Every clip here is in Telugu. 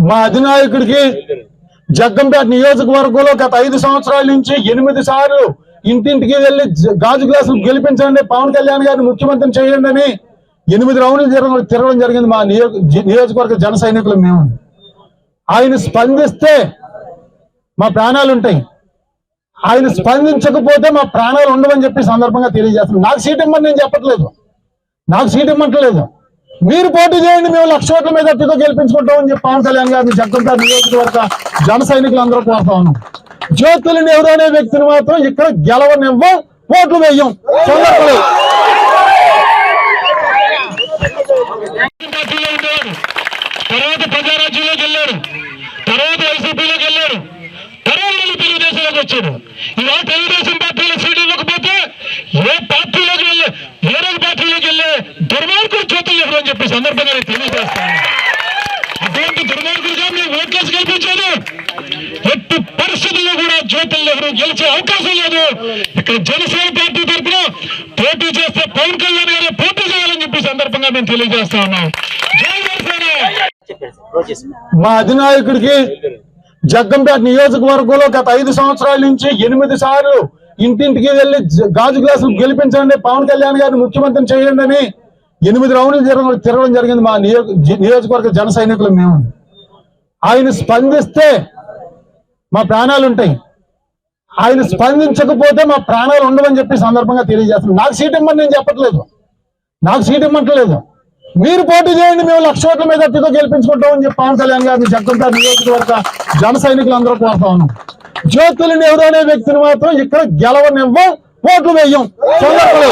మా అధినాయకుడికి జగ్గంపేట నియోజకవర్గంలో గత ఐదు సంవత్సరాల నుంచి ఎనిమిది సార్లు ఇంటింటికి వెళ్ళి గాజు గ్లాసులు గెలిపించండి. పవన్ కళ్యాణ్ గారిని ముఖ్యమంత్రిని చేయండి అని ఎనిమిది రౌండ్లు తిరగ- తిరగడం జరిగింది మా నియో నియోజకవర్గ జన సైనికులు మేము. ఆయన స్పందిస్తే మా ప్రాణాలు ఉంటాయి. ఆయన స్పందించకపోతే మా ప్రాణాలు ఉండవని చెప్పి సందర్భంగా తెలియజేస్తున్నాను నాకు సీట్ ఇమ్మని నేను చెప్పట్లేదు. నాకు సీట్ ఇమ్మంటలేదు మీరు పోటీ చేయండి మేము లక్ష ఓట్ల మీద అట్టితో గెలిపించుకుంటామని చెప్పి పవన్ కళ్యాణ్ గారిని జగ్గంపేట నియోజకవర్గ జన సైనికులందరూ కోరుతా ఉన్నాం. జ్యోతులు నెహ్రూ అనే వ్యక్తిని మాత్రం ఇక్కడ గెలవనివ్వం ఓట్లు వేయం. తర్వాత ప్రజారాజ్యంలోకి తర్వాత వైసీపీలోకి తర్వాత తెలుగుదేశంలోకి తెలుగుదేశం పార్టీలో సీట్ ఇవ్వకపోతే ఏ పార్టీలోకి వెళ్ళే వేరే పార్టీలోకి వెళ్ళే దుర్మార్గుడు చేతులు ఎవరు అని చెప్పి సందర్భంగా నేను తెలియజేస్తాను. అటువంటి దుర్మార్గుడుగా మేము ఓట్లేసి గెలిపించారు ఎట్టి పరిస్థితుల్లో కూడా జ్యోతులు నెహ్రూ గెలిచే అవకాశం లేదు. ఇక్కడ జనసేన పార్టీ తరఫున పోటీ చేస్తే పవన్ కళ్యాణ్ గారు పోటీ చేయాలని చెప్పి సందర్భంగా మేము తెలియజేస్తా ఉన్నాం. మా అధినాయకుడికి జగ్గంపేట నియోజకవర్గంలో గత ఐదు సంవత్సరాల నుంచి ఎనిమిది సార్లు ఇంటింటికి వెళ్ళి గాజు గ్లాసులు గెలిపించండి. పవన్ కళ్యాణ్ గారిని ముఖ్యమంత్రిని చేయండి అని ఎనిమిది రౌండ్లు తిరగడం తిరగడం జరిగింది మా నియో నియోజకవర్గ జన సైనికులు మేము. ఆయన స్పందిస్తే మా ప్రాణాలు ఉంటాయి. ఆయన స్పందించకపోతే మా ప్రాణాలు ఉండవని చెప్పి సందర్భంగా తెలియజేస్తున్నాను నాకు సీట్ ఇమ్మని నేను చెప్పట్లేదు. నాకు సీట్ ఇమ్మట్లేదు మీరు పోటీ చేయండి మేము లక్ష ఓట్ల మీద అతితో గెలిపించుకుంటామని చెప్పి పవన్ కళ్యాణ్ గారిని జగ్గంపేట నియోజకవర్గ జన సైనికులు అందరూ కోరుతా ఉన్నాం. జ్యోతులు నెహ్రూ అనే వ్యక్తిని మాత్రం ఇక్కడ గెలవనివ్వం ఓట్లు వేయం. సందర్భంలో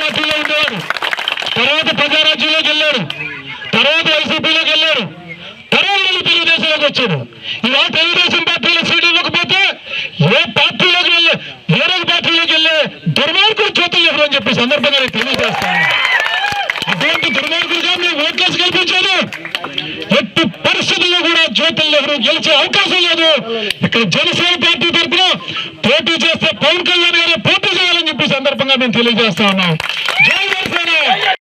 పార్టీలో ఉండేవాడు తర్వాత ప్రజారాజ్యంలోకి వెళ్ళాడు. తర్వాత వైసీపీలోకి వెళ్ళాడు. తర్వాత తెలుగుదేశంలోకి వచ్చాడు. ఇలా తెలుగుదేశం పార్టీలో సీట్ ఇవ్వకపోతే ఏ పార్టీలోకి వెళ్ళే వేరే పార్టీలోకి వెళ్ళే దుర్మార్గుడు చూతలు ఎవరు అని చెప్పి సందర్భంగా నేను తెలియజేస్తాను. అటువంటి దుర్మార్గుడుగా మేము ఓట్లేసి గెలిపించారు ఎట్టి పరిస్థితుల్లో కూడా జ్యోతులు నెహ్రూ గెలిచే అవకాశం లేదు. ఇక్కడ జనసేన పార్టీ తరఫున పోటీ చేస్తే పవన్ కళ్యాణ్ గారు పోటీ చేయాలని చెప్పి సందర్భంగా మేము తెలియజేస్తా ఉన్నాం